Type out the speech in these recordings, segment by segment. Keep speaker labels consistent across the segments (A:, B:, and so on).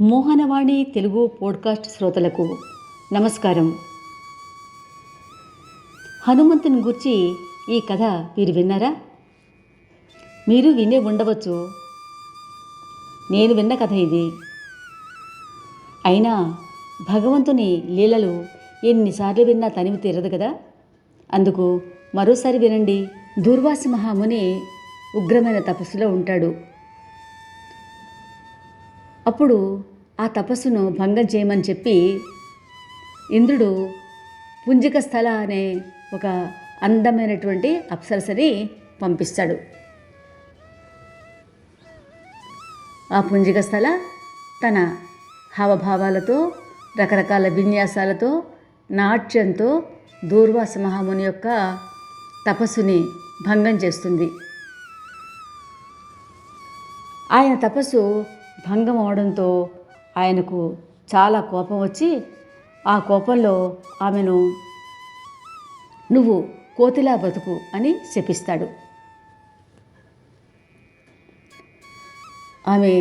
A: Mohanavani Telugu podcast శ్రోతలకు నమస్కారం. హనుమంతుని గురించి ఈ కథ మీరు విన్నారా? మీరు వినే ఉండవచ్చు. నేను విన్న కథ ఇది. అయినా భగవంతుని లీలలు ఎన్నిసార్లు విన్నా తనివి తీరదు కదా? అందుకు మరోసారి వినండి. దూర్వాసి మహాముని ఉగ్రమైన తపస్సులో ఉంటాడు. అప్పుడు ఆ తపస్సును భంగం చేయమని చెప్పి ఇంద్రుడు పుంజిక స్థల అనే ఒక అందమైనటువంటి అప్సరసని పంపిస్తాడు. ఆ పుంజిక స్థల తన హావభావాలతో రకరకాల విన్యాసాలతో నాట్యంతో దూర్వాస మహాముని యొక్క తపస్సుని భంగం చేస్తుంది. ఆయన తపస్సు భంగం అవడంతో ఆయనకు చాలా కోపం వచ్చి ఆ కోపంలో ఆమెను నువ్వు కోతిలా బతుకు అని శపిస్తాడు. ఆమె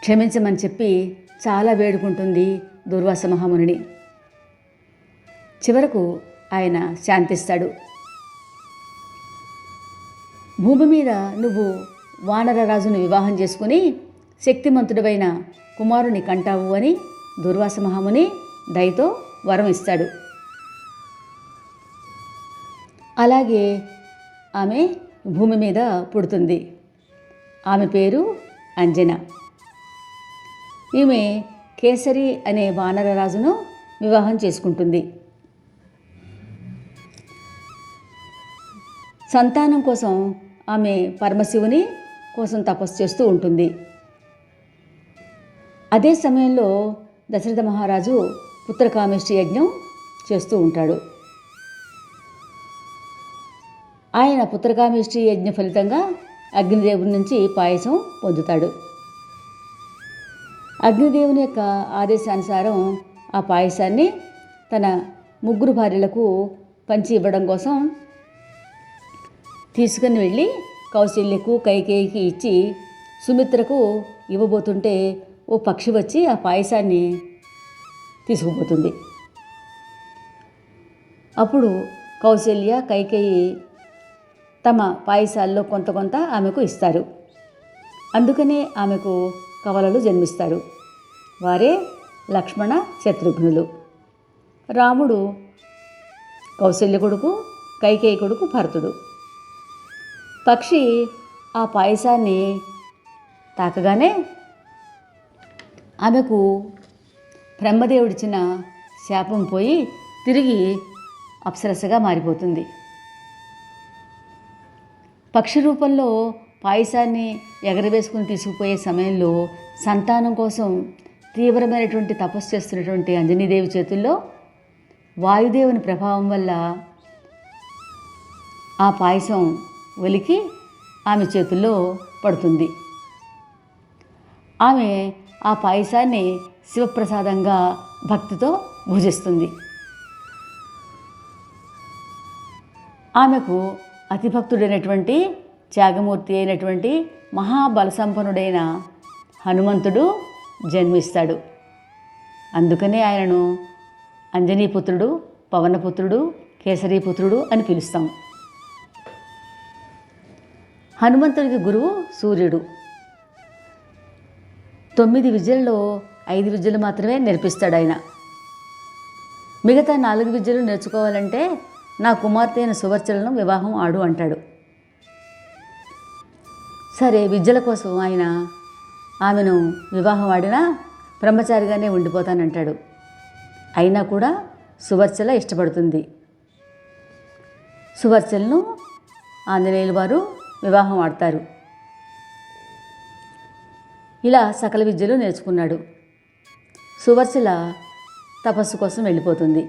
A: క్షమించమని చెప్పి చాలా వేడుకుంటుంది దుర్వాస మహామునిని చివరకు ఆయన శాంతిస్తాడు. భూమి మీద నువ్వు వానరరాజును వివాహం చేసుకుని శక్తిమంతుడివైన కుమారుని కంటావు అని దుర్వాస మహాముని దయతో వరం ఇస్తాడు అలాగే ఆమె భూమి మీద పుడుతుంది. ఆమె పేరు అంజన. ఈమె కేసరి అనే వానరరాజును వివాహం చేసుకుంటుంది. సంతానం కోసం ఆమె పరమశివుని కోసం తపస్సు చేస్తూ ఉంటుంది. అదే సమయంలో దశరథ మహారాజు పుత్రకామేష్టి యజ్ఞం చేస్తూ ఉంటాడు. ఆయన పుత్రకామేష్టి యజ్ఞ ఫలితంగా అగ్నిదేవుని నుంచి పాయసం పొందుతాడు. అగ్నిదేవుని యొక్క ఆదేశానుసారం ఆ పాయసాన్ని తన ముగ్గురు భార్యలకు పంచి ఇవ్వడం కోసం తీసుకుని వెళ్ళి కౌశల్యకు కైకేయికి ఇచ్చి సుమిత్రకు ఇవ్వబోతుంటే ఓ పక్షి వచ్చి ఆ పాయసాన్ని తీసుకుపోతుంది. అప్పుడు కౌశల్య కైకేయి తమ పాయసాల్లో కొంత కొంత ఆమెకు ఇస్తారు. అందుకనే ఆమెకు కవలలు జన్మిస్తారు. వారే లక్ష్మణ శత్రుఘ్నులు. రాముడు కౌశల్య కొడుకు కైకేయి కొడుకు భరతుడు. పక్షి ఆ పాయసాన్ని తాకగానే ఆమెకు బ్రహ్మదేవుడిచ్చిన శాపం పోయి తిరిగి అప్సరసగా మారిపోతుంది. పక్షి రూపంలో పాయసాన్ని ఎగరవేసుకుని తీసుకుపోయే సమయంలో సంతానం కోసం తీవ్రమైనటువంటి తపస్సు చేస్తున్నటువంటి అంజనీదేవి చేతుల్లో వాయుదేవుని ప్రభావం వల్ల ఆ పాయసం ఒలికి ఆమె చేతుల్లో పడుతుంది. ఆమె ఆ పాయసాన్ని శివప్రసాదంగా భక్తితో భుజిస్తుంది. ఆమెకు అతిభక్తుడైనటువంటి త్యాగమూర్తి అయినటువంటి మహాబలసంపన్నుడైన హనుమంతుడు జన్మిస్తాడు. అందుకనే ఆయనను అంజనీపుత్రుడు పవనపుత్రుడు కేసరీపుత్రుడు అని పిలుస్తాం. హనుమంతుడికి గురువు సూర్యుడు. తొమ్మిది విద్యల్లో ఐదు విద్యలు మాత్రమే నేర్పిస్తాడు ఆయన. మిగతా నాలుగు విద్యలు నేర్చుకోవాలంటే నా కుమార్తె అయిన సువర్చలను వివాహం ఆడు అంటాడు. సరే విద్యల కోసం ఆయన ఆమెను వివాహం ఆడినా బ్రహ్మచారిగానే ఉండిపోతానంటాడు. అయినా కూడా సువర్చల ఇష్టపడుతుంది. సువర్చలను ఆంజనేయులు వారు వివాహం ఆడతారు. ఇలా సకల విద్యలు నేర్చుకున్నాడు. సువర్శిల తపస్సు కోసం వెళ్ళిపోతుంది.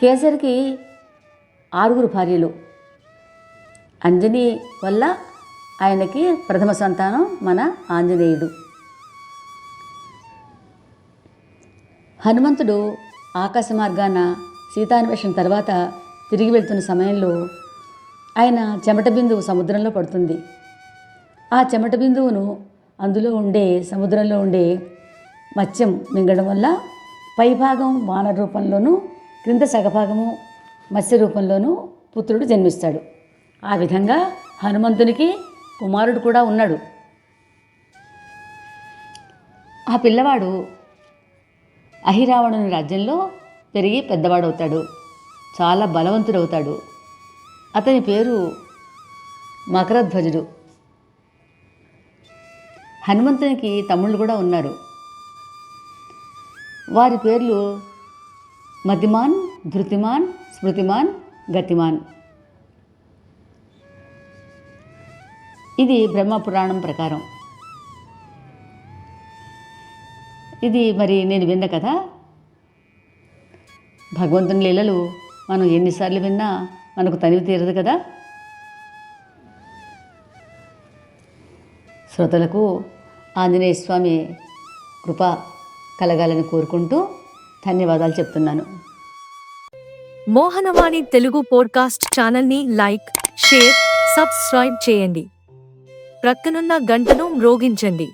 A: కేసరికి ఆరుగురు భార్యలు. అంజని వల్ల ఆయనకి ప్రథమ సంతానం మన ఆంజనేయుడు. హనుమంతుడు ఆకాశ మార్గాన సీతాన్వేషణ తర్వాత తిరిగి వెళ్తున్న సమయంలో ఆయన చెమట బిందువు సముద్రంలో పడుతుంది. ఆ చెమట బిందువును అందులో ఉండే సముద్రంలో ఉండే మత్స్యం మింగడం వల్ల పైభాగం వాన రూపంలోనూ క్రింద సగభాగము మత్స్య రూపంలోనూ పుత్రుడు జన్మిస్తాడు. ఆ విధంగా హనుమంతునికి కుమారుడు కూడా ఉన్నాడు. ఆ పిల్లవాడు అహిరావణుని రాజ్యంలో పెరిగి పెద్దవాడవుతాడు. చాలా బలవంతుడవుతాడు. అతని పేరు మకరధ్వజుడు. హనుమంతునికి తమ్ముళ్ళు కూడా ఉన్నారు. వారి పేర్లు మతిమాన్ ధృతిమాన్ స్మృతిమాన్ గతిమాన్. ఇది బ్రహ్మపురాణం ప్రకారం. ఇది మరి నేను విన్న కథ. భగవంతుని లీలలు మనం ఎన్నిసార్లు విన్నా మనకు తనివి తీరదు కదా. శ్రోతలకు ఆంజనేయ స్వామి కృప కలగాలని కోరుకుంటూ ధన్యవాదాలు చెప్తున్నాను.
B: మోహనవాణి తెలుగు పోడ్కాస్ట్ ఛానల్ని లైక్ షేర్ సబ్స్క్రైబ్ చేయండి. ప్రక్కనున్న గంటను మ్రోగించండి.